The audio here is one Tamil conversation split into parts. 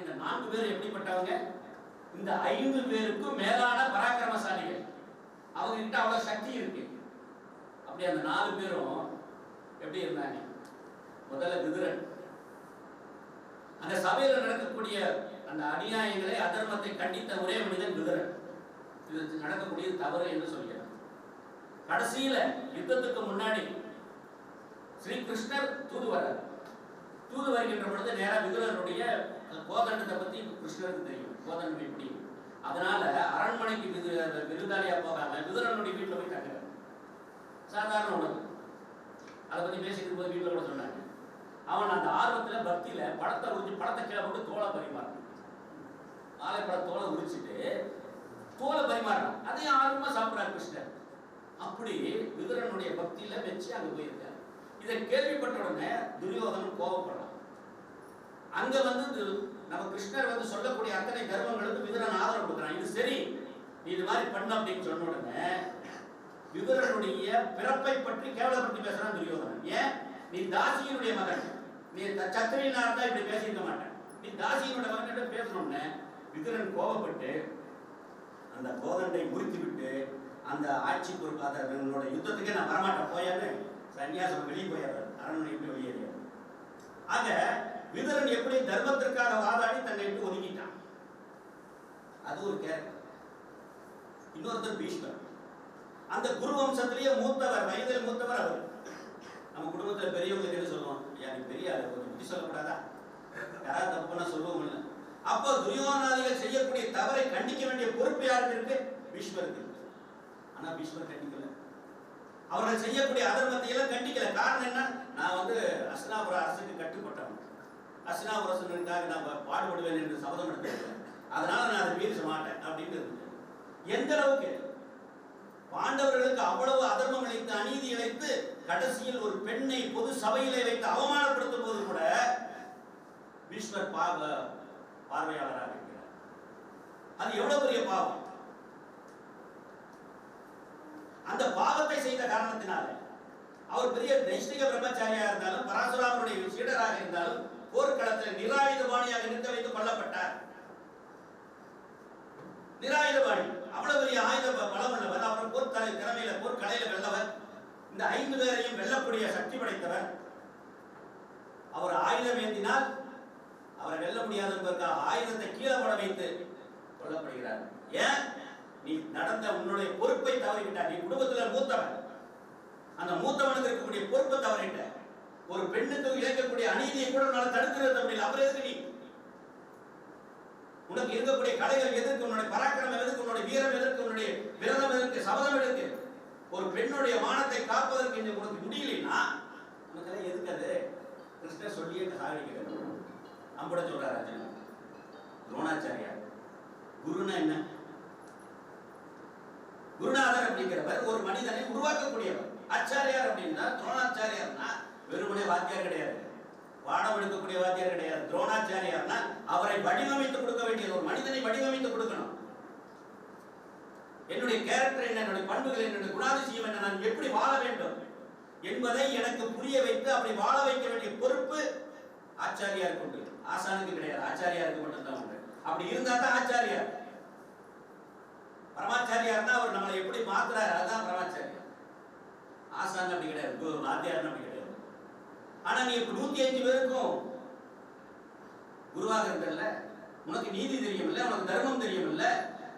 இந்த நான்கு பேர் எப்படிப்பட்டவங்க? இந்த ஐந்து பேருக்கும் மேலான பராக்கிரமசாலிகள். அவங்க கிட்ட அவ்வளவு சக்தி இருக்கு. அப்படி அந்த நாலு பேரும் எப்படி இருந்தாங்க? முதல்ல விதுரன். அந்த சபையில நடக்கக்கூடிய அந்த அநியாயங்களை அதர்மத்தை கண்டித்த ஒரே மனிதன் விதுரன். இது நடக்கக்கூடிய தவறு என்று சொல்கிறார். கடைசியில யுத்தத்துக்கு முன்னாடி ஸ்ரீ கிருஷ்ணர் தூது வர்றார் தூது வருகின்ற பொழுது நேராக விதுரனுடைய கோதண்டத்தை பத்தி கிருஷ்ணருக்கு தெரியும். கோதண்டம் எப்படி? அதனால அரண்மனைக்கு விது விருந்தாளியா போகாம விதுரனுடைய வீட்டுல போய் தங்குறாரு. சாதாரண உணவு. அதை பத்தி பேசிட்டு போது வீட்டுல கூட சொன்னாங்க. அவன் அந்த ஆர்வத்துல பக்தியில படத்தை உரிச்சு படத்தை கீழே போட்டு தோலை பரிமாறான் ஆலைப்பட தோலை உரிச்சிட்டு தோலை பரிமாறான் அதையும் ஆர்வமா சாப்பிட்றாரு கிருஷ்ணர். அப்படி விதுரனுடைய பக்தியில வச்சு அங்க போயிருக்காரு. இதை கேள்விப்பட்ட உடனே துரியோதனன் கோபப்படுறான் அங்க வந்து நம்ம கிருஷ்ணர் வந்து சொல்லக்கூடிய அத்தனை கர்மங்களுக்கு விதுரன் ஆதரவு கொடுக்குறான். இது சரி. நீ இது மாதிரி பண்ண அப்படின்னு சொன்ன உடனே விதுரனுடைய பிறப்பை பற்றி கேவலப்படுத்தி பேசுறான் துரியோதனன் ஏன்? நீ தாசியினுடைய மகன். நீ த- சத்திரியனா இருந்தா இப்படி பேசியிருக்க மாட்டேன். நீ தாசியினுடைய மகன்கிட்ட பேசணும்னு விதுரன் கோபப்பட்டு அந்த கோதண்டை முறித்து விட்டு அந்த ஆட்சி பொறுப்பாத என்னோட யுத்தத்துக்கே நான் வரமாட்டேன் போயான்னு சன்னியாசம் வெளியே போயாரு அரண்மனை விட்டு வெளியேறியார் ஆக விதுரன் எப்படி தர்மத்திற்காக வாதாடி தன்னை விட்டு ஒதுக்கிட்டான்? அது ஒரு கேரக்டர். இன்னொருத்தர் பீஷ்மர். அந்த குரு வம்சத்திலேயே மூத்தவர் வயதில் மூத்தவர் அவர். நம்ம குடும்பத்துல பெரியவங்க என்ன சொல்லுவோம்? ஐயா நீ பெரிய ஆளு கொஞ்சம் புத்தி சொல்லக்கூடாதா? யாராவது தப்புனா சொல்லுவோம் இல்லை அப்போ துரியோனாதிகள் செய்யக்கூடிய தவறை கண்டிக்க வேண்டிய பொறுப்பு யாருக்கு இருக்கு? பீஷ்மருக்கு இருக்கு. ஆனா பீஷ்மர் கண்டிக்கல. அவர்கள் செய்யக்கூடிய அதர்மத்தை எல்லாம் கண்டிக்கல. காரணம் என்ன? நான் வந்து அஸ்னாபுர அரசுக்கு கட்டுப்பட்ட அஸ்னாபுர நான் பாடுபடுவேன் என்று சபதம் எடுத்திருக்கேன் அதனால நான் அதை மீறி மாட்டேன் அப்படின்னு எந்த அளவுக்கு? பாண்டவர்களுக்கு அவ்வளவு அதர்மம் இழைத்து அநீதி இழைத்து கடைசியில் ஒரு பெண்ணை பொது சபையிலே வைத்து அவமானப்படுத்தும் போது கூட பீஷ்மர் பாவ பார்வையாளராக இருக்கிறார். அது எவ்வளவு பெரிய பாவம்? அந்த பாவத்தை செய்த காரணத்தினால. அவர் பெரிய நைஷ்டிக பிரம்மச்சாரியா இருந்தாலும் பராசுராமனுடைய சீடராக இருந்தாலும் போர்க்களத்தில் நிராயுதபாணியாக நிறுத்த வைத்து கொல்லப்பட்டார் நிராயுதபாணி அவ்வளவு பெரிய ஆயுத பலம் உள்ளவர். அவர் போர்த்தலை திறமையில போர்க்கலையில வெல்லவர். இந்த ஐந்து பேரையும் வெல்லக்கூடிய சக்தி படைத்தவர். அவர் ஆயுதம் ஏந்தினால் அவரை வெல்ல முடியாது என்பதற்காக ஆயுதத்தை கீழே போட வைத்து கொல்லப்படுகிறார். ஏன்? நீ நடந்த உன்னுடைய பொறுப்பை தவறிவிட்டார் நீ குடும்பத்துல மூத்தவன். அந்த மூத்தவனுக்கு இருக்கக்கூடிய பொறுப்பை தவறிவிட்ட ஒரு பெண்ணுக்கு இழைக்கக்கூடிய அநீதியை கூட உன்னால தடுக்கிறது நிறுத்த முடியல அப்புறம் எதுக்கு நீ? உனக்கு இருக்கக்கூடிய கலைகள் எதற்கு உன்னுடைய பராக்கிரம் எதற்கு உன்னுடைய வீரம் எதற்கு உன்னுடைய விரதம் எதற்கு சபதம் எதற்கு ஒரு பெண்ணுடைய மானத்தை காப்பதற்கு இந்த உனக்கு முடியலைன்னா உனக்கு எதுக்கு அது? கிருஷ்ணர் சொல்லியே சாதிக்கிறது அம்பட சொல்றாரு அர்ஜுனா துரோணாச்சாரியார் குருனா என்ன? குருநாதர் அப்படிங்கிறவர் ஒரு மனிதனை உருவாக்கக்கூடியவர். ஆச்சாரியார் அப்படின்னா துரோணாச்சாரியார்னா வெறுமனே வாத்தியார் கிடையாது. பாடம் எடுக்கக்கூடிய வாத்தியார் கிடையாது. துரோணாச்சாரியார்னா அவரை வடிவமைத்து கொடுக்க வேண்டியது ஒரு மனிதனை வடிவமைத்து கொடுக்கணும். என்னுடைய கேரக்டர் என்ன என்னுடைய பண்புகள் என்னுடைய குணாதிசயம் என்ன நான் எப்படி வாழ வேண்டும் என்பதை எனக்கு புரிய வைத்து அப்படி வாழ வைக்க வேண்டிய பொறுப்பு ஆச்சாரியாருக்கு உண்டு. ஆசானுக்கு கிடையாது. ஆச்சாரியாருக்கு மட்டும்தான் உண்டு. அப்படி இருந்தா தான் ஆச்சாரியார். பரமாச்சாரியார்னா அவர் நம்மளை எப்படி மாத்துறாரு அதுதான் பரமாச்சாரியார். ஆசான் அப்படி கிடையாது. வாத்தியார் அப்படி கிடையாது. ஆனா நீ இப்ப நூத்தி அஞ்சு பேருக்கும் குருவாக இருந்தல்ல உனக்கு நீதி தெரியுமில்ல உனக்கு தர்மம் தெரியுமில்ல.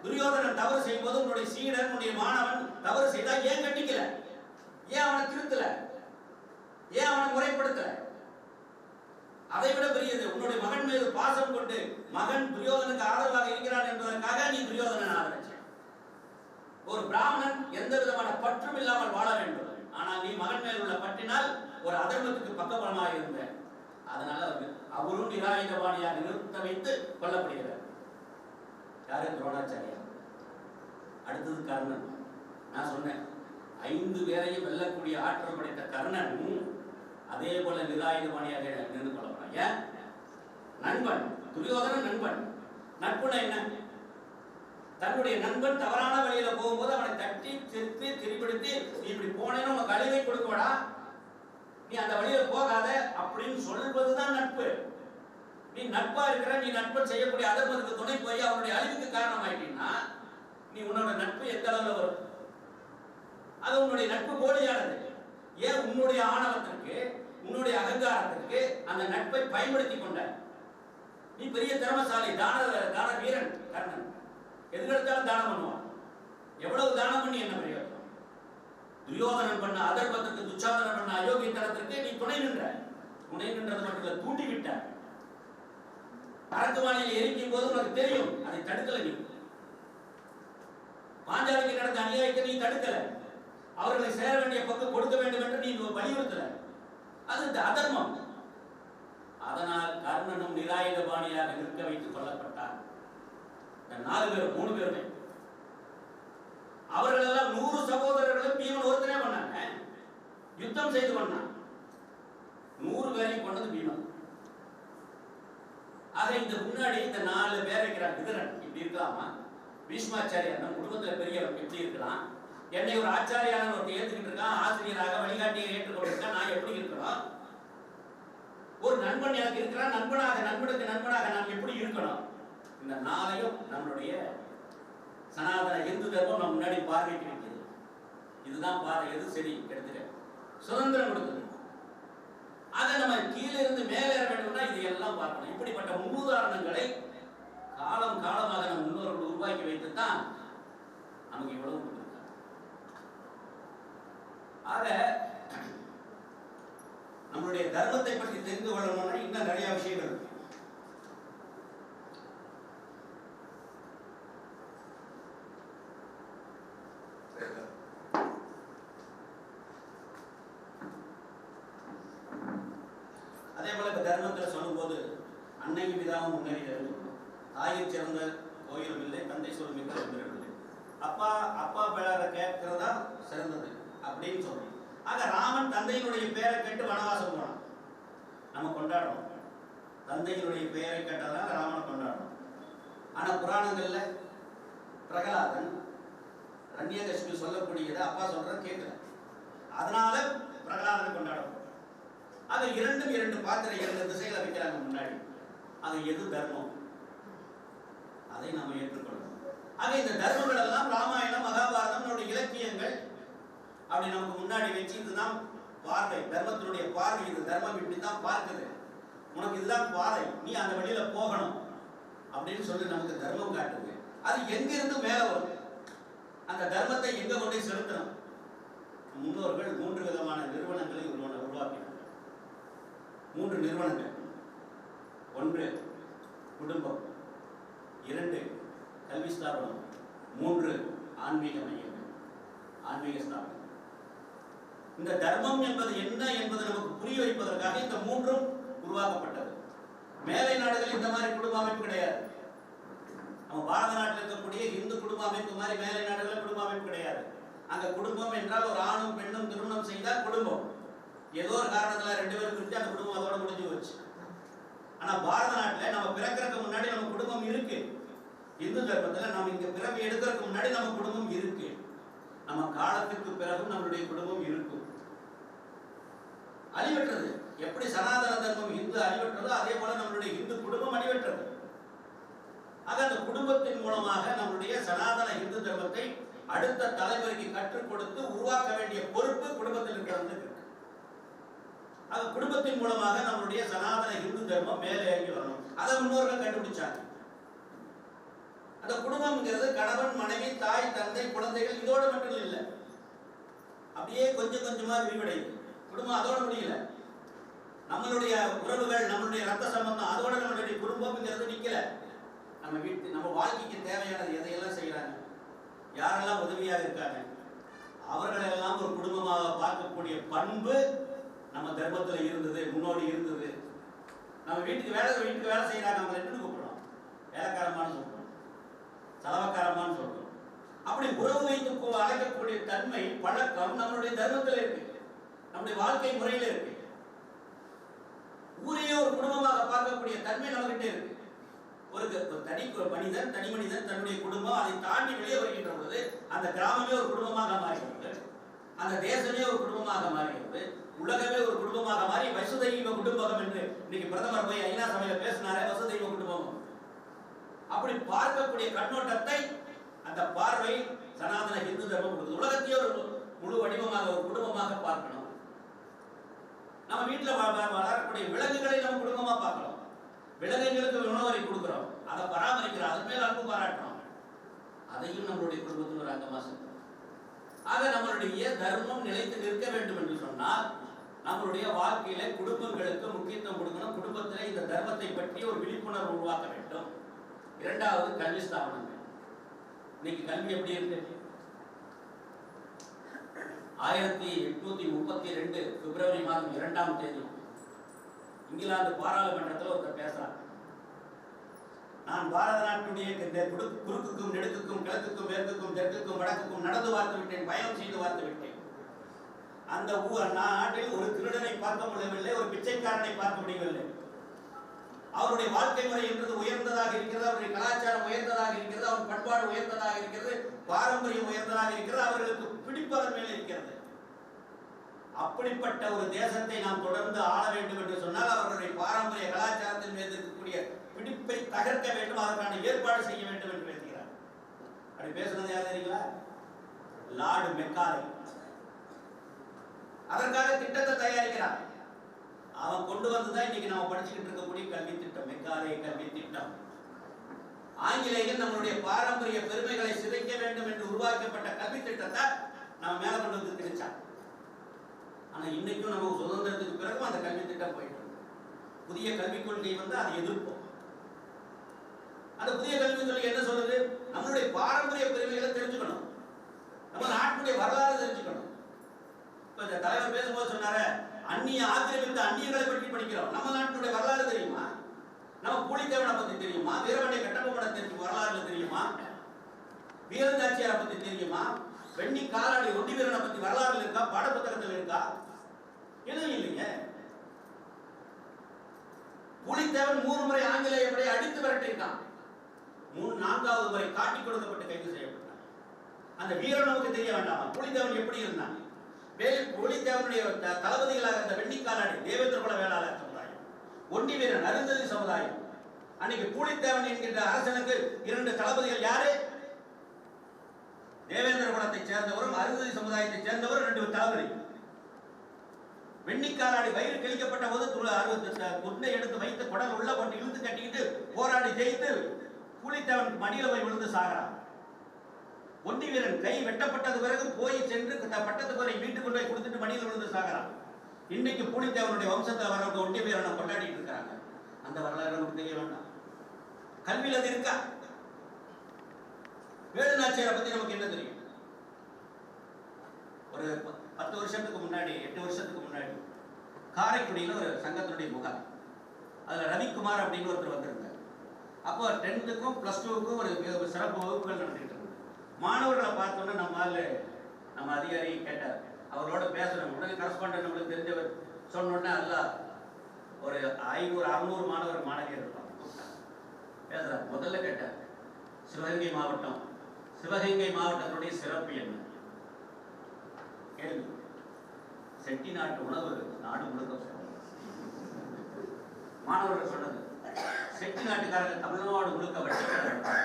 துரியோதனன் தவறு செய்யும் போது உன்னுடைய சீடன் உன்னுடைய மாணவன் தவறு செய்தா ஏன் கட்டிக்கல? ஏன் அவனை திருத்தல? ஏன் அவனை முறைப்படுத்தல? அதை விட பெரியது உன்னுடைய மகன் மீது பாசம் கொண்டு மகன் துரியோதனுக்கு ஆதரவாக இருக்கிறான் என்பதற்காக நீ துரியோதனன் ஆதரவு ஒரு பிராமணன் எந்த விதமான பற்றும் இல்லாமல் வாழ வேண்டும். ஆனால் நீ மகன் மேல் உள்ள பற்றினால் ஒரு அதர்மத்துக்கு பக்கபலமாக இருந்த அதனால அவரும் நிராயுதபாணியாக நிறுத்த வைத்து கொல்லப்படுகிறார். யாரு? துரோணாச்சாரியா அடுத்தது கர்ணன். நான் சொன்னேன் ஐந்து பேரையும் வெல்லக்கூடிய ஆற்றல் படைத்த கர்ணன் அதே போல நிராயுதபாணியாக நின்று கொள்ளப்படான் ஏன்? நண்பன் துரியோதனன் நண்பன். நட்புனா என்ன? தன்னுடைய நண்பன் தவறான வழியில போகும்போது அவனை தட்டி திருத்தி திரிப்படுத்தி இப்படி போனேன்னு உனக்கு அழிவை கொடுக்கடா நீ அந்த வழியில போகாத அப்படின்னு சொல்வதுதான் நட்பு. நீ நட்பா இருக்கிற நீ நட்பு செய்யக்கூடிய அதர்மத்துக்கு துணை போய் அவனுடைய அழிவுக்கு காரணமாயிட்டீங்கன்னா நீ உன்னோட நட்பு எந்த அளவில் வரும்? அது உன்னுடைய நட்பு போலியானது ஏன் உன்னுடைய ஆணவத்திற்கு உன்னுடைய அகங்காரத்திற்கு அந்த நட்பை பயன்படுத்தி கொண்ட? நீ பெரிய திறமசாலி தான தான வீரன் கர்ணன். எதுக்கெடுத்தாலும் தானம் பண்ணுவான். எவ்வளவு தானம் பண்ணி என்ன பிரயோஜனம் துரியோதனன் பண்ண அதர்பத்திற்கு துச்சாதனம் பண்ண அயோக்கியத்தனத்திற்கு நீ துணை நின்ற. துணை நின்றது மட்டும் இல்ல தூண்டி விட்ட. அரக்குவாணியில் எரிக்கும் போது உனக்கு தெரியும் அதை தடுக்கல நீ. பாஞ்சாலிக்கு நடந்த அநியாயத்தை நீ தடுக்கல. அவர்களை சேர வேண்டிய பங்கு கொடுக்க வேண்டும் என்று நீ வலியுறுத்தல. அது இந்த அதர்மம். அதனால் கர்ணனும் நிராயுதபாணியாக நிற்க வைத்துக் கொல்லப்பட்டார் இந்த நாலு பேரும் மூணு பேருமே. அவர்கள் எல்லாம் நூறு சகோதரர்களும் பீமன் ஒருத்தனே பண்ணாங்க. யுத்தம் செய்து பண்ணான் நூறு பேரையும் கொண்டது பீமன். ஆக இந்த முன்னாடி இந்த நாலு பேர் இருக்கிறார் விதரன் இப்படி இருக்கலாமா? பீஷ்மாச்சாரியார் நம்ம குடும்பத்தில் பெரியவர் எப்படி இருக்கலாம். என்னை ஒரு ஆச்சாரியான ஒருத்தர் ஏற்றுக்கிட்டு இருக்கான் ஆசிரியராக வழிகாட்டியை ஏற்றுக்கொண்டிருக்கா நான் எப்படி இருக்கிறோம் ஒரு நண்பன் எனக்கு இருக்கிறான் நண்பனாக நண்பனுக்கு நண்பனாக நாம் எப்படி இருக்கணும்? இந்த நாளையும் நம்மளுடைய சனாதன இந்து தர்மம் நம்ம முன்னாடி பார்வைக்கு வைக்கிறது இதுதான் பார்வை எது சரி? எடுத்துக்க சுதந்திரம் கொடுக்குது. அதை நம்ம கீழே இருந்து மேலே ஏற வேண்டும்னா இது எல்லாம் பார்க்கணும். இப்படிப்பட்ட முன்னுதாரணங்களை காலம் காலமாக நம் முன்னோர்கள் உருவாக்கி வைத்து தான் நமக்கு இவ்வளவு கொடுத்துருக்காங்க. ஆக நம்மளுடைய தர்மத்தை பற்றி தெரிந்து கொள்ளணும்னா இன்னும் நிறைய விஷயங்கள் இருக்கு அதே போல இப்ப தர்மத்தில் சொல்லும்போது அன்னையும் பிதாவும் இருந்து தாயில் சிறந்த கோயிலும் இல்லை தந்தை சொல் மிக்க இல்லை. அப்பா அப்பா பேரை தான் சிறந்தது அப்படின்னு சொல்றோம் ஆக ராமன் தந்தையினுடைய பேரை கேட்டு வனவாசம் போனான். நம்ம கொண்டாடுறோம் தந்தையினுடைய பெயரை கேட்டதால ராமனை கொண்டாடுறோம் ஆனால் புராணங்களில் பிரகலாதன் ரண்யகஷ்மி சொல்லக்கூடியதை அப்பா சொல்கிறத கேட்கல. அதனால பிரகலாதனை கொண்டாடுறோம் அதை இரண்டும் இரண்டு பாத்திரம் இரண்டு திசைகளை வைக்கிறாங்க முன்னாடி. அது எது தர்மம்? அதை நாம் ஏற்றுக்கொள்ளணும். ஆக இந்த தர்மங்கள் எல்லாம் ராமாயணம் மகாபாரதம் நம்முடைய இலக்கியங்கள். அப்படி நமக்கு முன்னாடி வச்சு இதுதான் பார்வை. தர்மத்தினுடைய பார்வை இது தர்மம் இப்படி தான் பார்க்குது. உனக்கு இதுதான் பாதை நீ அந்த வழியில போகணும் அப்படின்னு சொல்லி நமக்கு தர்மம் காட்டுது. அது எங்கிருந்து மேல வரும்? அந்த தர்மத்தை எங்க கொண்டு செலுத்தணும்? முன்னோர்கள் மூன்று விதமான நிறுவனங்களை உருவான மூன்று நிறுவனங்கள். ஒன்று குடும்பம் இரண்டு கல்வி ஸ்தாபனம் மூன்று ஆன்மீக மையங்கள் ஆன்மீக ஸ்தாபனம். இந்த தர்மம் என்பது என்ன என்பது நமக்கு புரிய வைப்பதற்காக இந்த மூன்றும் உருவாக்கப்பட்டது. மேலை நாடுகள் இந்த மாதிரி குடும்ப அமைப்பு கிடையாது. நம்ம பாரத நாட்டில் இருக்கக்கூடிய இந்து குடும்ப அமைப்பு மாதிரி மேலை நாடுகளில் குடும்ப அமைப்பு கிடையாது. அங்க குடும்பம் என்றால் ஒரு ஆணும் பெண்ணும் திருமணம் செய்தால் குடும்பம். ஏதோ ஒரு காரணத்துல ரெண்டு பேரும் பிரிஞ்சு அந்த குடும்பம் அதோட முடிஞ்சு போச்சு. ஆனா பாரத நாட்டுல நம்ம பிறக்கிறதுக்கு முன்னாடி நம்ம குடும்பம் இருக்கு. இந்து தர்மத்துல நம்ம இங்க பிறவி எடுக்கிறதுக்கு முன்னாடி நம்ம குடும்பம் இருக்கு. நம்ம காலத்துக்கு பிறகும் நம்மளுடைய குடும்பம் இருக்கும். அழிவற்றது. எப்படி சனாதன தர்மம் இந்து அழிவற்றதோ அதே போல நம்மளுடைய இந்து குடும்பம் அழிவற்றது. ஆக அந்த குடும்பத்தின் மூலமாக நம்முடைய சனாதன இந்து தர்மத்தை அடுத்த தலைமுறைக்கு கற்றுக் கொடுத்து உருவாக்க வேண்டிய பொறுப்பு குடும்பத்தில் இருக்கிறவங்களுக்கு அது குடும்பத்தின் மூலமாக நம்மளுடைய சனாதன இந்து தர்மம் மேலே இறங்கி வரணும். அதை முன்னோர்கள் கண்டுபிடிச்சாங்க. அந்த குடும்பம்ங்கிறது கணவன் மனைவி தாய் தந்தை குழந்தைகள் இதோட மட்டும் இல்லை. அப்படியே கொஞ்சம் கொஞ்சமா விரிவடையுது. குடும்பம் அதோட முடியல. நம்மளுடைய உறவுகள் நம்மளுடைய ரத்த சம்பந்தம் அதோட நம்மளுடைய குடும்பம்ங்கிறது நிக்கல. நம்ம வீட்டு நம்ம வாழ்க்கைக்கு தேவையானது எதையெல்லாம் செய்யறாங்க யாரெல்லாம் உதவியாக இருக்காங்க? அவர்களெல்லாம் ஒரு குடும்பமாக பார்க்கக்கூடிய பண்பு நம்ம தர்மத்தில் இருந்தது முன்னோடி இருந்தது. நம்ம வீட்டுக்கு வேலை வீட்டுக்கு வேலை செய்கிறாங்க நம்ம ரெண்டு கூப்பிடுறோம் வேலைக்காரமான்னு சொல்கிறோம் செலவக்காரமானு சொல்கிறோம் அப்படி உறவு வைத்து அழைக்கக்கூடிய தன்மை பழக்கம் நம்மளுடைய தர்மத்தில் இருக்கு. நம்முடைய வாழ்க்கை முறையில் இருக்கு. ஊரையே ஒரு குடும்பமாக பார்க்கக்கூடிய தன்மை நம்மகிட்ட இருக்கு. ஒரு தனி மனிதன் தனி மனிதன் தன்னுடைய குடும்பம் அதை தாண்டி வெளியே வருகின்ற பொழுது அந்த கிராமமே ஒரு குடும்பமாக மாறுகிறது அந்த தேசமே ஒரு குடும்பமாக மாறுகிறது உலகமே ஒரு குடும்பமாக மாறி வசுதெய்வ குடும்பம் என்று இன்னைக்கு பிரதமர் போய் ஐநா சபையில பேசினாரே வசுதெய்வ குடும்பம். அப்படி பார்க்கக்கூடிய கண்ணோட்டத்தை அந்த பார்வை சனாதன இந்து தர்மம் உலகத்தையே ஒரு முழு வடிவமாக ஒரு குடும்பமாக பார்க்கணும். நம்ம வீட்டுல வளரக்கூடிய விலங்குகளை நம்ம குடும்பமா பார்க்கலாம் விலங்குகளுக்கு உணவரை கொடுக்கிறோம். அதை பராமரிக்கிறோம். அது மேல் அன்பு பாராட்டுறோம். அதையும் நம்மளுடைய குடும்பத்தில் ஒரு அங்கமாக சேர்க்கிறோம் ஆக நம்மளுடைய தர்மம் நிலைத்து நிற்க வேண்டும் என்று சொன்னால் நம்மளுடைய வாழ்க்கையில குடும்பங்களுக்கு முக்கியத்துவம் கொடுக்கணும். குடும்பத்தில் இந்த தர்மத்தை பற்றி ஒரு விழிப்புணர்வு உருவாக்க வேண்டும். இரண்டாவது கல்வி ஸ்தாபனங்கள். இன்னைக்கு கல்வி எப்படி இருக்கு? ஆயிரத்தி எட்நூத்தி முப்பத்தி ரெண்டு பிப்ரவரி மாதம் இரண்டாம் தேதி இங்கிலாந்து பாராளுமன்றத்தில் ஒருத்தர் பேசுறார். நான் பாரத நாட்டுடைய இந்த குறுக்குக்கும் நெடுக்குக்கும் கிழக்குக்கும் மேற்குக்கும் தெற்குக்கும் வடக்குக்கும் நடந்து பார்த்து விட்டேன். பயம் செய்து பார்த்து விட்டேன். அந்த ஊர் நாட்டில் ஒரு திருடனை பார்க்க முடியவில்லை ஒரு பிச்சைக்காரனை பார்க்க முடியவில்லை. அவருடைய வாழ்க்கை முறை என்பது உயர்ந்ததாக இருக்கிறது அவருடைய கலாச்சாரம் உயர்ந்ததாக இருக்கிறது அவர் பண்பாடு உயர்ந்ததாக இருக்கிறது பாரம்பரியம் உயர்ந்ததாக இருக்கிறது அவர்களுக்கு பிடிப்பதன் மேல் இருக்கிறது. அப்படிப்பட்ட ஒரு தேசத்தை நாம் தொடர்ந்து ஆள வேண்டும் என்று சொன்னால் அவர்களுடைய பாரம்பரிய கலாச்சாரத்தின் மீது இருக்கக்கூடிய பிடிப்பை தகர்க்க வேண்டும் அதற்கான ஏற்பாடு செய்ய வேண்டும் என்று பேசுகிறார் அப்படி பேசுனது யார் தெரியுங்களா? லார்டு மெக்காலை அதற்காக திட்டத்தை தயாரிக்கிறான். அவன் கொண்டு வந்துதான் இன்னைக்கு நம்ம படிச்சுக்கிட்டு இருக்கக்கூடிய கல்வி திட்டம் மெக்காலே கல்வி திட்டம். ஆங்கிலேயன் நம்மளுடைய பாரம்பரிய பெருமைகளை சிதைக்க வேண்டும் என்று உருவாக்கப்பட்ட கல்வி திட்டத்தை நம்ம மேல கொண்டு வந்து திணிச்சான் ஆனா இன்னைக்கும் நம்ம சுதந்திரத்துக்கு பிறகும் அந்த கல்வி திட்டம் போயிட்டு புதிய கல்விக் கொள்கை வந்து அதை எதிர்ப்போம். அந்த புதிய கல்விக் கொள்கை என்ன சொல்றது நம்மளுடைய பாரம்பரிய பெருமைகளை தெரிஞ்சுக்கணும். நம்ம நாட்டுடைய வரலாறு தெரிஞ்சுக்கணும். இப்போ இந்த தலைவர் பேசும்போது சொன்னாரு அந்நிய ஆக்கிரமித்த அந்நியர்களை பற்றி படிக்கிறோம். நம்ம நாட்டுடைய வரலாறு தெரியுமா? நம்ம புலித்தேவனை பத்தி தெரியுமா? வீரவண்டை கட்டபொம்மனை தெரிஞ்சு வரலாறுல தெரியுமா? வீரந்தாச்சியாரை பத்தி தெரியுமா? வெண்ணி காலாடி ஒண்டி வீரனை பத்தி வரலாறுல இருக்கா? பாடப்புத்தகத்தில் இருக்கா? எதுவும் இல்லைங்க. புலித்தேவன் மூணு முறை ஆங்கிலேய படையை அடித்து விரட்டிருக்கான் மூணு நான்காவது முறை காட்டி கொடுக்கப்பட்டு கைது செய்யப்பட்டான். அந்த வீரன் நமக்கு தெரிய வேண்டாமா? புலித்தேவன் எப்படி இருந்தான்? மேலும் புலித்தேவனுடைய தளபதிகளாக இருந்த வெண்ணிக்காலாடி தேவேந்திர குல வேளாளர் சமுதாயம் ஒண்டி வீரன் அருந்ததி சமுதாயம். அன்னைக்கு பூலித்தேவன் என்கின்ற அரசனுக்கு இரண்டு தளபதிகள் யாரு? தேவேந்திர குலத்தைச் சேர்ந்தவரும் அருந்ததி சமுதாயத்தைச் சேர்ந்தவரும் ரெண்டு தளபதி. வெண்ணிக்காலாடி வயிறு கிழிக்கப்பட்ட போது துள- அறுபத்தி த- எடுத்து வைத்து குடல் உள்ள கொண்டு இழுத்து கட்டிக்கிட்டு போராடி ஜெயித்து புலித்தேவன் மடியில போய் விழுந்து சாகிறான். ஒண்டி வீரன் கை வெட்டப்பட்டது பிறகு போய் சென்று பட்டத்து பட்டத்துக்குறை வீட்டுக்கு கொண்டு போய் கொடுத்துட்டு மணியில் விழுந்து சாகிறான் இன்னைக்கு புலித்தேவனுடைய வம்சத்தை வரவங்க ஒண்டி வீரனை கொண்டாடிட்டு இருக்கிறாங்க அந்த வரலாறு நமக்கு தெரிய வேண்டாம். கல்வியில் அது இருக்கா? வேலுநாச்சியாரை பத்தி நமக்கு என்ன தெரியும்? ஒரு ப- பத்து வருஷத்துக்கு முன்னாடி எட்டு வருஷத்துக்கு முன்னாடி காரைக்குடியில் ஒரு சங்கத்தினுடைய முகாம். அதில் ரவிக்குமார் அப்படின்னு ஒருத்தர் வந்திருந்தார். அப்போ டென்த்துக்கும் ப்ளஸ் டூவுக்கும் ஒரு சிறப்பு வகுப்புகள் நடந்துகிட்டு மாணவர்களை பார்த்தோன்னே நம்ம ஆளு நம்ம அதிகாரி கேட்டார். அவரோட பேசணும் உடனே கரஸ்பாண்டன்ட் நம்மளுக்கு தெரிஞ்சவர் சொன்னோடனே அல்ல ஒரு ஐநூறு அறுநூறு மாணவர் மாணவியர் இருப்பாங்க. கூப்பிட்டாங்க. முதல்ல கேட்டார் சிவகங்கை மாவட்டம் சிவகங்கை மாவட்டத்துடைய சிறப்பு என்ன? கேள்வி. செட்டிநாட்டு உணவு நாடு முழுக்க மாணவர்கள் சொன்னது செட்டி நாட்டுக்காரர்கள் தமிழ்நாடு முழுக்க வட்டிக்கிறாங்க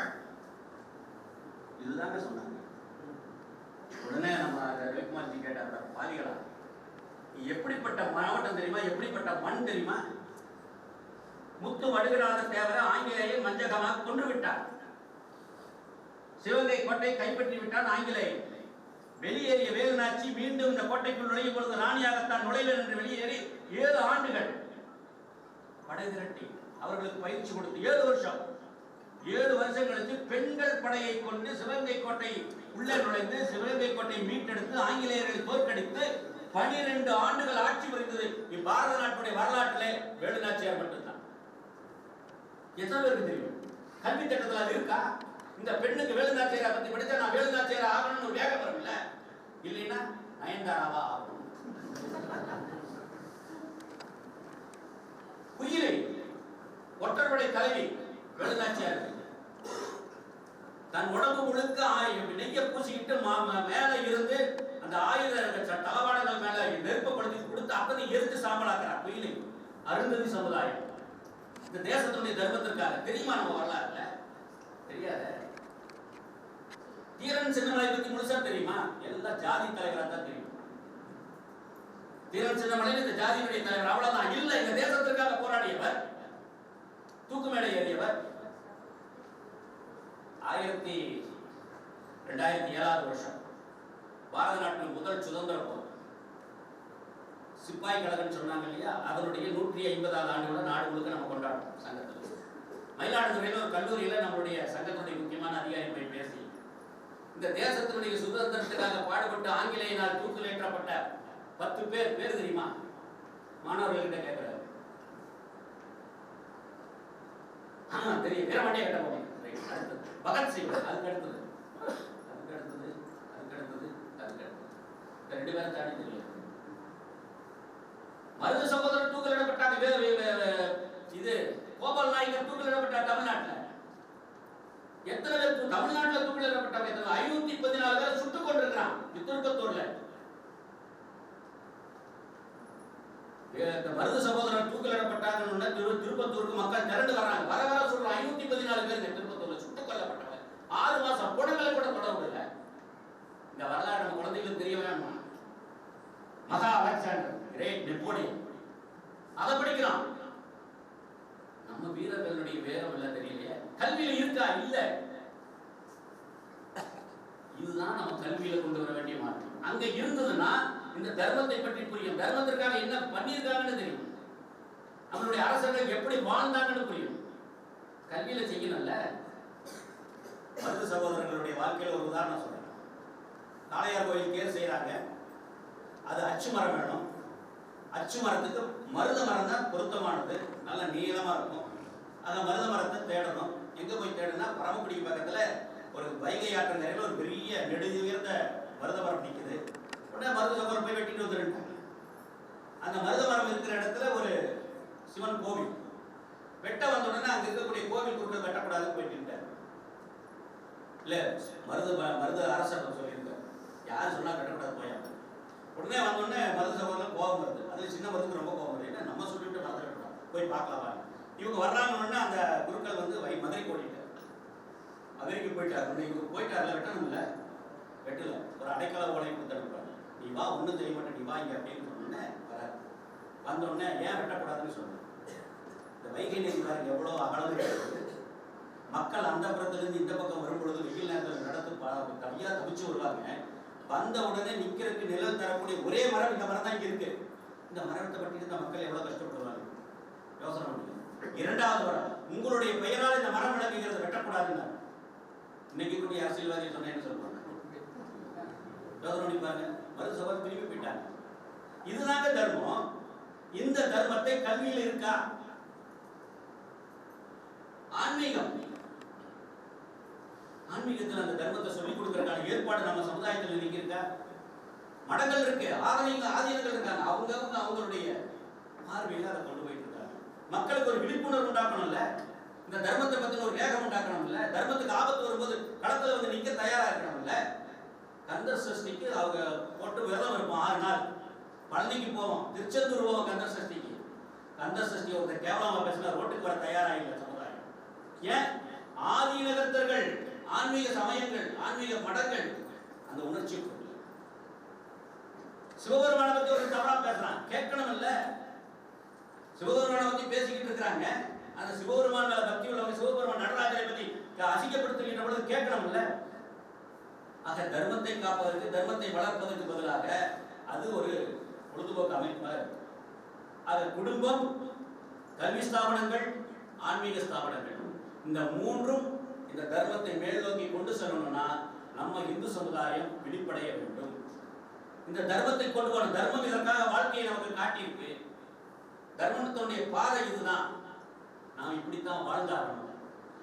இதுதாங்க சொன்னாங்க. உடனே நம்ம ரவிக்குமார்ஜி கேட்டார் பாலிகளா எப்படிப்பட்ட மாவட்டம் தெரியுமா? எப்படிப்பட்ட மண் தெரியுமா? முத்து வடுகராத தேவரை ஆங்கிலேயே மஞ்சகமாக கொன்று விட்டார். சிவகங்கை கோட்டை கைப்பற்றி விட்டான் ஆங்கிலேயன் வெளியேறிய வேலுநாச்சி மீண்டும் இந்த கோட்டைக்குள் நுழையும் பொழுது ராணியாகத்தான் நுழைவர் என்று வெளியேறி ஏழு ஆண்டுகள் படை திரட்டி அவர்களுக்கு பயிற்சி கொடுத்து ஏழு வருஷம் ஏழு வருஷம் கழித்து பெண்கள் படையை கொண்டு சிவகங்கை கோட்டை உள்ளே நுழைந்து சிவகங்கை கோட்டையை மீட்டெடுத்து ஆங்கிலேயர்களை தோற்கடித்து பனிரெண்டு ஆண்டுகள் ஆட்சி புரிந்தது. இப்பாரத நாட்டுடைய வரலாற்றிலே வேலுநாச்சியார் மட்டும்தான். எத்தனை பேருக்கு தெரியும்? கல்வி திட்டத்தில் அது இருக்கா? இந்த பெண்ணுக்கு வேலுநாச்சியாரை பத்தி படித்தா நான் வேலுநாச்சியார் ஆகணும்னு ஒரு வேகம் வரும் இல்ல? இல்லைன்னா நயன்தாராவா ஆகும். குயிலை ஒற்றர்படை தலைவி வேலுநாச்சியார் தன் உடம்பு முழுக்க ஆ- நெய்ய பூசிக்கிட்டு மா- மேல இருந்து அந்த ஆயுத தளவாடங்கள் மேல நெருப்பப்படுத்தி கொடுத்து அப்பதை எரித்து சாம்பலாக்குறார் குயிலை. அருந்ததி சமுதாயம். இந்த தேசத்துடைய தர்மத்திற்காக தெரியுமா நம்ம வரலாறுல? தெரியாத. தீரன் சின்னமலை பத்தி முழுசா தெரியுமா? எல்லாம் ஜாதி தலைவரா தான் தெரியும். தீரன் சின்னமலை இந்த ஜாதியினுடைய தலைவர் அவ்வளவுதான். இல்ல இந்த தேசத்திற்காக போராடியவர் தூக்கு மேடை ஏறியவர் ஆயிரத்தி ரெண்டாயிரத்தி ஏழாவது வருஷம். பாரத நாட்டின் முதல் சுதந்திர போர். சிப்பாய் கழகம்னு சொன்னாங்க இல்லையா? அதனுடைய நூற்றி ஐம்பதாவது ஆண்டுகளை நாடு முழுக்க நம்ம கொண்டாடுறோம் சங்கத்தில். மயிலாடுதுறையில் ஒரு கல்லூரியில் நம்மளுடைய சங்கத்தினுடைய முக்கியமான அதிகாரி போய் பேசி இந்த தேசத்தினுடைய சுதந்திரத்துக்காக பாடுபட்டு ஆங்கிலேயனால் தூக்கிலேற்றப்பட்ட பத்து பேர் பேர் தெரியுமா? மாணவர்கள்கிட்ட கேட்கிறாரு ஆமா தெரியும். வீரமண்டிய கட்ட போகும் அடுத்தது. பகத்சிங் அதுக்கு அடுத்தது அதுக்கு அடுத்தது அதுக்கு அடுத்தது அதுக்கு அடுத்தது இந்த ரெண்டு பேரும் தாண்டி தெரியல மருது சகோதரர் தூக்கிலிடப்பட்டாங்க வே- இது கோபால் நாயக்கர் தூக்கிலிடப்பட்டார் தமிழ்நாட்டில். எத்தனை பேர் தமிழ்நாட்டில் தமிழ்நாட்டுல தூக்கிலிடப்பட்டாங்க எத்தனை ஐநூத்தி பதினாலு பேர் சுட்டுக் கொண்டிருக்கிறான் திருப்பத்தூர்ல மருது சகோதரர் தூக்கிலிடப்பட்டாங்கன்னு திரு திருப்பத்தூருக்கு மக்கள் திரண்டு வர்றாங்க. வர வர சொல்றோம். ஐநூத்தி பதினாலு பேர் இந்த திருப்பத்தூர்ல சுட்டுக் கொல்லப்பட்டவங்க ஆறு மாசம் குடங்களை கூட தொட விடல இந்த வரலாறு நம்ம குழந்தைகளுக்கு தெரிய வேணும் மகா அலெக்சாண்டர் கிரேட் நெப்போலியன். அதை படிக்கிறோம் நம்ம வீரர்களுடைய வேகம் இல்ல தெரியலையே. கல்வியில இருக்கா? இல்ல. இதுதான் நம்ம கல்வியில கொண்டு வர வேண்டிய மாற்றம் அங்க இருந்ததுன்னா இந்த தர்மத்தை பற்றி புரியும். தர்மத்திற்காக என்ன பண்ணியிருக்காங்கன்னு தெரியும். நம்மளுடைய அரசர்கள் எப்படி வாழ்ந்தாங்கன்னு புரியும். கல்வியில செய்யணும்ல. மருது சகோதரர்களுடைய வாழ்க்கையில் ஒரு உதாரணம் சொல்றேன். நாளையார் கோயில் கேர் செய்யறாங்க அது அச்சு மரம் வேணும். அச்சு மரத்துக்கு மருத மரம் தான் பொருத்தமானது. நல்ல நீளமா இருக்கும். அந்த மருத மரத்தை தேடணும். எங்க போய் தேடுனா பரமக்குடிக்கு பக்கத்துல ஒரு வைகை ஆற்றங்கரையில் ஒரு பெரிய நெடு உயர்ந்த மருத மரம் நிற்குது உடனே மருத சகோதரம் போய் வெட்டிட்டு வந்துருந்தாங்க அந்த மருத மரம் இருக்கிற இடத்துல ஒரு சிவன் கோவில். வெட்ட வந்த உடனே அங்க இருக்கக்கூடிய கோவில் குறுக்க வெட்டக்கூடாதுன்னு போயிட்டு இல்லை மருத மருது மருத அரசர் சொல்லியிருக்காரு. யார் சொன்னால் வெட்டக்கூடாது போயா. உடனே வந்த உடனே மருத சகோதரர் கோபம் வருது. அதில் சின்ன மருதுக்கு ரொம்ப கோபம் வருது. நம்ம சொல்லிட்டு மருந்து கட்டணும் போய் பார்க்கலாம் இவங்க வர்றாங்கன்னு அந்த குருக்கள் வந்து வை மதுரை ஓடிட்டார் மதுரைக்கு போயிட்டார். உடனே இவங்க போயிட்டார்ல வெட்டணும் இல்லை வெட்டல. ஒரு அடைக்கல ஓலை கொடுத்தனுப்பாங்க நீ வா ஒன்றும் தெரிய மாட்டேன். நீ வா இங்கே அப்படின்னு சொன்னோடனே வர வந்தோடனே ஏன் வெட்டக்கூடாதுன்னு சொன்னேன் இந்த வைகை நதி பாருங்க எவ்வளோ அகலம் மக்கள் அந்த புறத்திலிருந்து இந்த பக்கம் வரும்பொழுது வெயில் நேரத்தில் நடந்து ப- தவிச்சு வருவாங்க. வந்த உடனே நிக்கிறதுக்கு நிழல் தரக்கூடிய ஒரே மரம் இந்த மரம் தான் இங்க இருக்கு. இந்த மரத்தை பற்றி இந்த மக்கள் எவ்வளவு கஷ்டப்படுவாங்க? யோசனை பண்ணுங்க. இரண்டாவது மரம் உங்களுடைய பெயரால் இந்த மரம் விளங்குகிறது வெட்டக்கூடாதுன்னா இன்னைக்கு கூடிய அரசியல்வாதி சொன்னேன்னு சொல்லுவாங்க. யோசனை பண்ணி பாருங்க. மருது திரும்பி போயிட்டாங்க. இதுதாங்க தர்மம். இந்த தர்மத்தை கல்வியில் இருக்கா? ஆன்மீகம். ஆன்மீகத்தில் அந்த தர்மத்தை சொல்லிக் கொடுக்கறதுக்கான ஏற்பாடு நம்ம சமுதாயத்தில் இன்னைக்கு இருக்கா மடங்கள் இருக்கு. ஆதரவு ஆதீனங்கள் இருக்காங்க. அவங்க வந்து அவங்களுடைய பார்வையில அதை கொண்டு போயிட்டு இருக்காங்க மக்களுக்கு ஒரு விழிப்புணர்வு உண்டாக்கணும்ல? இந்த தர்மத்தை பத்தின ஒரு வேகம் உண்டாக்கணும்ல? தர்மத்துக்கு ஆபத்து வரும்போது களத்துல வந்து நிக்க தயாரா இருக்கணும்ல? கந்தர் சஷ்டிக்கு அவங்க போட்டு விரதம் இருப்போம் ஆறு நாள். பழனிக்கு போவோம். திருச்செந்தூர் போவோம் கந்தர் சஷ்டிக்கு கந்தர் சஷ்டி ஒருத்தர் கேவலமா பேசினா ரோட்டுக்கு வர தயாரா இல்லை சமுதாயம். ஏன்? ஆதீனகர்த்தர்கள் ஆன்மீக சமயங்கள் ஆன்மீக மடங்கள் அந்த உணர்ச்சி சிவபெருமான பத்தி ஒரு தவறா பேசுறான். கேட்கணும் இல்ல சிவபெருமான பத்தி பேசிக்கிட்டு இருக்கிறாங்க. அந்த சிவபெருமான மேல பக்தி உள்ளவங்க சிவபெருமான் நடராஜரை பத்தி அசிங்கப்படுத்துகின்ற பொழுது கேட்கணும் இல்ல ஆக தர்மத்தை காப்பதற்கு தர்மத்தை வளர்ப்பதற்கு பதிலாக அது ஒரு பொழுதுபோக்கு அமைப்பு. அது குடும்பம் கல்வி ஸ்தாபனங்கள் ஆன்மீக ஸ்தாபனங்கள். இந்த மூன்றும் இந்த தர்மத்தை மேல் நோக்கி கொண்டு செல்லணும்னா நம்ம இந்து சமுதாயம் விழிப்படைய வேண்டும். இந்த தர்மத்தை கொண்டு போன தர்மம் இதற்காக வாழ்க்கையை நமக்கு காட்டியிருக்கு. தர்மத்தினுடைய பாதை இதுதான். நாம் இப்படித்தான் வாழ்ந்தாகணும்.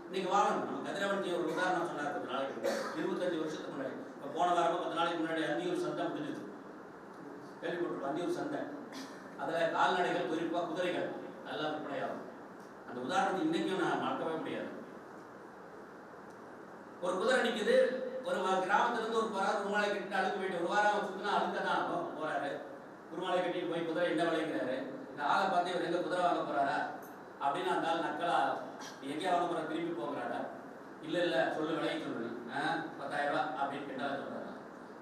இன்னைக்கு வாழணும் நம்ம கதிரவன்ஜி ஒரு உதாரணம் சொன்னார் கொஞ்ச நாளைக்கு இருபத்தஞ்சு வருஷத்துக்கு முன்னாடி. இப்போ போன வாரமாக பத்து நாளைக்கு முன்னாடி அந்தியூர் சந்தை முடிஞ்சது கேள்விப்பட்டிருக்கோம் அந்தியூர் சந்தை அதில் கால்நடைகள் குறிப்பாக குதிரைகள் நல்லா விற்பனையாகும். அந்த உதாரணத்தை இன்னைக்கும் நான் மறக்கவே முடியாது. ஒரு குதிரை நிற்குது ஒரு வ- ஒரு போறாரு ஒரு மாலை உருமாலை கட்டிட்டு அழுக்கு போயிட்டு ஒரு வாரம் சுத்தினா அழுக்க தான் ஆகும் போறாரு. உருமாலை கட்டிட்டு போய் குதிரை என்ன விளைக்கிறாரு இந்த ஆளை பார்த்து இவர் எங்க குதிரை வாங்க போறாரா? அப்படின்னு அந்த ஆள் நக்கலா எங்கேயா வாங்க போற? திரும்பி போகிறாரா இல்ல இல்ல சொல்லு விலையை சொல்லு. ஆ, பத்தாயிரம் ரூபாய் அப்படின்னு கேட்டால சொல்றாரா.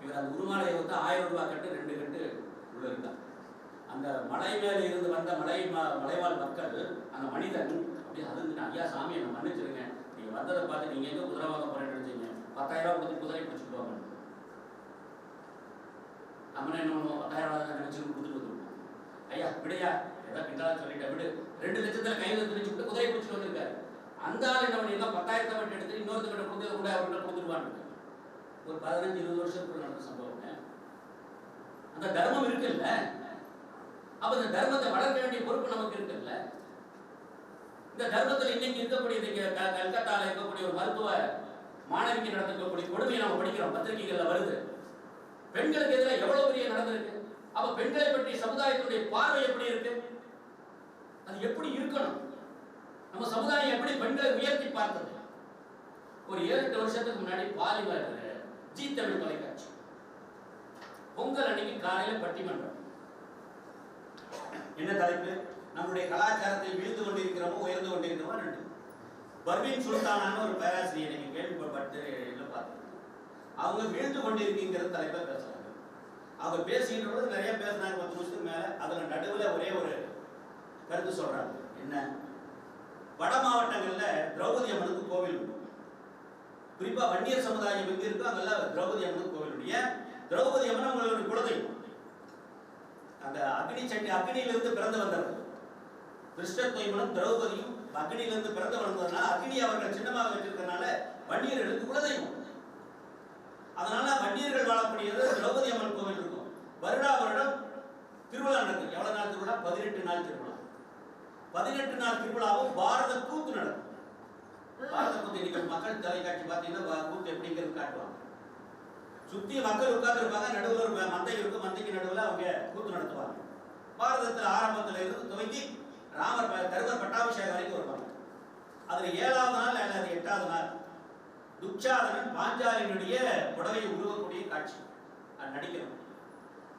இவர் அந்த உருமாலையை வந்து ஆயிரம் ரூபாய் கட்டு ரெண்டு கட்டு உள்ள இருந்தார். அந்த மலை மேல இருந்து வந்த மலை மலைவாழ் மக்கள் அந்த மனிதன் அப்படி அதுக்கு ஐயா சாமி என்ன மன்னிச்சிருங்க. வந்ததை பார்த்து நீங்க எங்கே குதிரை வாங்க போறேன்னு எடுத்தீங்க பத்தாயிரம் ரூபாய் கொடுத்து குதிரை பிடிச்சிட்டு போவாங்க நம்ம என்ன பண்ணுவோம் பத்தாயிரம் ரூபாய் நினைச்சு கொடுத்துட்டு வந்துருவோம் ஐயா விடையா ஏதோ கிண்டலா சொல்லிட்டேன் விடு. ரெண்டு லட்சத்தில் கையில திணிச்சு விட்டு குதிரை பிடிச்சிட்டு வந்திருக்காரு. அந்த ஆள் என்ன பண்ணியிருந்தா பத்தாயிரத்தை மட்டும் எடுத்து இன்னொருத்தர் கொடுத்து கூட அவர்கிட்ட கொடுத்துருவான்னு ஒரு பதினஞ்சு இருபது வருஷத்துக்குள்ள நடந்த சம்பவம் அந்த தர்மம் இருக்குல்ல? அப்ப இந்த தர்மத்தை வளர்க்க வேண்டிய பொறுப்பு நமக்கு இருக்குல்ல? இந்த தர்மத்தில் இன்னைக்கு இருக்கக்கூடிய கல்கத்தால இருக்கக்கூடிய ஒரு மருத்துவ மாணவிக்கு நடந்திருக்கக்கூடிய கொடுமையை நம்ம படிக்கிறோம் பத்திரிகைகள்ல வருது. பெண்களுக்கு எதிராக எவ்வளவு பெரிய நடந்திருக்கு? அப்ப பெண்களை பற்றி சமுதாயத்துடைய பார்வை எப்படி இருக்கு? அது எப்படி இருக்கணும்? நம்ம சமுதாயம் எப்படி பெண்களை உயர்த்தி பார்த்தது? ஒரு ஏழு எட்டு வருஷத்துக்கு முன்னாடி பாலிமர் ஜி தமிழ் தொலைக்காட்சி. பொங்கல் அன்னைக்கு காலையில பட்டிமன்றம். என்ன தலைப்பு? நம்முடைய கலாச்சாரத்தை வீழ்ந்து கொண்டிருக்கிறோமோ உயர்ந்து கொண்டிருக்கிறோமோ ரெண்டு பர்வீன் சுல்தானான ஒரு பேராசிரியர் நீங்கள் கேள்விப்பட்டு இல்லை பார்த்துருக்கோம் அவங்க வீழ்ந்து கொண்டிருக்கிங்கிற தலைப்பாக பேசுகிறாங்க அவங்க பேசுகின்ற பொழுது நிறைய பேசுனாங்க பத்து நிமிஷத்துக்கு மேலே. அதில் நடுவில் ஒரே ஒரு கருத்து சொல்கிறாங்க என்ன? வட மாவட்டங்களில் திரௌபதி அம்மனுக்கு கோவில் உண்டு. குறிப்பாக வன்னியர் சமுதாயம் எங்கே இருக்கோ அங்கெல்லாம் திரௌபதி அம்மனுக்கு கோவில் உண்டு. ஏன்? திரௌபதி அம்மன் அவங்களுடைய குலதெய்வம். அந்த அக்னி சட்டி அக்னியிலிருந்து பிறந்து கிருஷ்ண கிருஷ்ணத்வயமனும் திரௌபதியும் அக்னியிலிருந்து பிறந்து வளர்ந்ததுனால அக்னி அவர்கள் சின்னமாக வச்சிருக்கனால வன்னியர்களுக்கு குலதெய்வம். அதனால வன்னியர்கள் வாழக்கூடியது திரௌபதி அம்மன் கோவில் இருக்கும். வருடா வருடம் திருவிழா நடக்கும். எவ்வளவு நாள் திருவிழா? பதினெட்டு நாள் திருவிழா. பதினெட்டு நாள் திருவிழாவும் பாரத கூத்து நடக்கும். பாரத கூத்து இன்னைக்கு மக்கள் தொலைக்காட்சி பார்த்தீங்கன்னா கூத்து எப்படிங்கிறது காட்டுவாங்க. சுத்தி மக்கள் உட்கார்ந்து இருப்பாங்க நடுவில் ஒரு மந்தை இருக்கும். மந்தைக்கு நடுவில் அவங்க கூத்து நடத்துவாங்க. பாரதத்தில் ஆரம்பத்தில் இருந்து துவங்கி ராமர் ப- தருமர் பட்டாபிஷேகம் வரைக்கும் வருவாங்க. அதுல ஏழாவது நாள் அல்லது எட்டாவது நாள். துச்சாதனன் பாஞ்சாலினுடைய புடவையை உருவக்கூடிய காட்சி. அது நடிக்கணும்.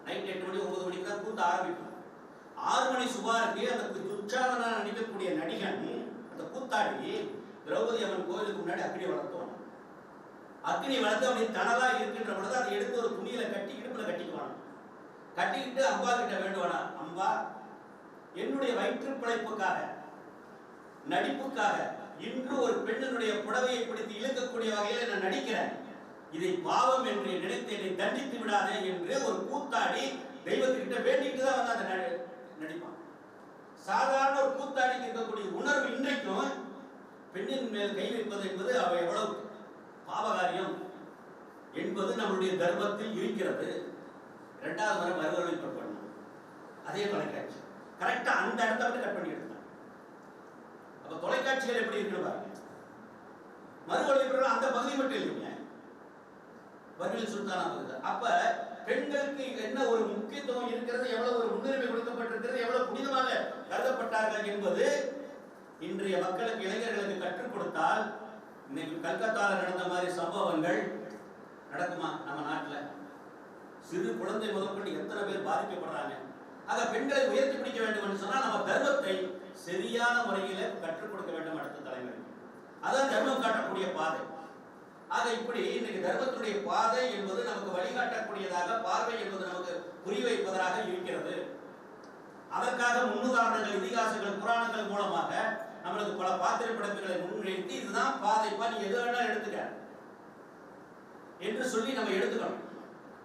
நைட் எட்டு மணி ஒன்பது மணிக்கு தான் கூத்து ஆரம்பிக்கும். ஆறு மணி சுமாருக்கு அந்த கு- நடிக்கக்கூடிய நடிகன் அந்த கூத்தாடி திரௌபதி அம்மன் கோயிலுக்கு முன்னாடி அக்னி வளர்த்தோம் அக்னி வளர்த்து அப்படி தனலா இருக்கின்ற பொழுது அதை எடுத்து ஒரு துணியில கட்டி இடுப்புல கட்டிக்குவான். கட்டிக்கிட்டு அம்பா கிட்ட வேண்டுவானா? அம்பா என்னுடைய வயிற்று பிழைப்புக்காக நடிப்புக்காக இன்று ஒரு பெண்ணினுடைய புடவையை பிடித்து இழுக்கக்கூடிய வகையில் நான் நடிக்கிறேன். இதை பாவம் என்று நினைத்து என்னை தண்டித்து விடாதே என்று ஒரு கூத்தாடி தெய்வத்துக்கிட்ட வேண்டிட்டு தான் வந்து அதை நடி- நடிப்பான். சாதாரண ஒரு கூத்தாடிக்கு இருக்கக்கூடிய உணர்வு இன்றைக்கும் பெண்ணின் மேல் கை வைப்பது என்பது அவ எவ்வளவு பாவகாரியம் என்பது நம்முடைய தர்மத்தில் இருக்கிறது. இரண்டாவது முறை மறுவழிப்பு பண்ணும் அதே தொலைக்காட்சி கரெக்டா அந்த இடத்த மட்டும் கட் பண்ணி எடுத்தான் அப்ப தொலைக்காட்சிகள் எப்படி இருக்கு பாருங்க. மறுவழிப்பு அந்த பகுதி மட்டும் இல்லைங்க. வர்ணில் சுல்தானா பகுதி அப்ப பெண்களுக்கு என்ன ஒரு முக்கியத்துவம் இருக்கிறது எவ்வளவு ஒரு முன்னுரிமை கொடுக்கப்பட்டிருக்கிறது எவ்வளவு புனிதமாக கருதப்பட்டார்கள் என்பது இன்றைய மக்களுக்கு இளைஞர்களுக்கு கற்றுக் கொடுத்தால் இன்னைக்கு கல்கத்தால நடந்த மாதிரி சம்பவங்கள் நடக்குமா நம்ம நாட்டில்? சிறு குழந்தை முதற்கொண்டு எத்தனை பேர் பாதிக்கப்படுறாங்க? அதை பெண்களை உயர்த்தி பிடிக்க வேண்டும் என்று சொன்னால் நம்ம தர்மத்தை சரியான முறையில கற்றுக் கொடுக்க வேண்டும் அடுத்த தலைமுறைக்கு அதான் தர்மம் காட்டக்கூடிய பாதை. ஆக இப்படி இன்னைக்கு தர்மத்துடைய பாதை என்பது நமக்கு வழிகாட்டக்கூடியதாக பார்வை என்பது நமக்கு புரிய வைப்பதாக இருக்கிறது. அதற்காக முன்னுதாரணங்கள் இதிகாசங்கள் புராணங்கள் மூலமாக நம்மளுக்கு பல பாத்திர படைப்புகளை முன்னிறுத்தி இதுதான் பாதைப்பா நீ எது வேணாலும் எடுத்துக்க என்று சொல்லி நம்ம எடுத்துக்கணும்.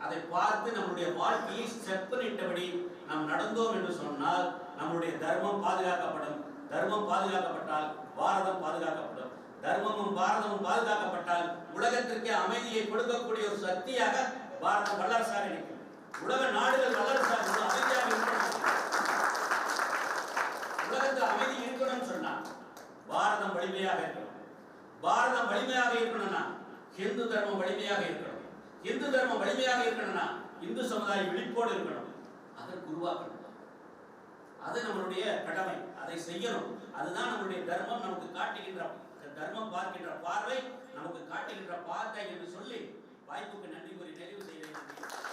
அதை பார்த்து நம்முடைய வாழ்க்கையை செப்பனிட்டபடி நாம் நடந்தோம் என்று சொன்னால் நம்முடைய தர்மம் பாதுகாக்கப்படும். தர்மம் பாதுகாக்கப்பட்டால் பாரதம் பாதுகாக்கப்படும். தர்மமும் பாரதமும் பாதுகாக்கப்பட்டால் உலகத்திற்கே அமைதியை கொடுக்கக்கூடிய ஒரு சக்தியாக பாரதம் வல்லரசாக நிற்கும். உலக நாடுகள் வல்லரசாக அமைதியாக இருக்கணும் உலகத்தில் அமைதி இருக்கணும்னு சொன்னா பாரதம் வலிமையாக இருக்கணும். பாரதம் வலிமையாக இருக்கணும்னா ஹிந்து தர்மம் வலிமையாக இருக்கணும். இந்து தர்மம் வலிமையாக இருக்கணும்னா இந்து சமுதாயம் விழிப்போடு இருக்கணும். அதற்கு உருவாக்கணும் அது நம்மளுடைய கடமை. அதை செய்யணும். அதுதான் நம்மளுடைய தர்மம் நமக்கு காட்டுகின்ற தர்மம் பார்க்கின்ற பார்வை நமக்கு காட்டுகின்ற பாதை என்று சொல்லி வாய்ப்புக்கு நன்றி கூறி நிறைவு செய்கிறேன்.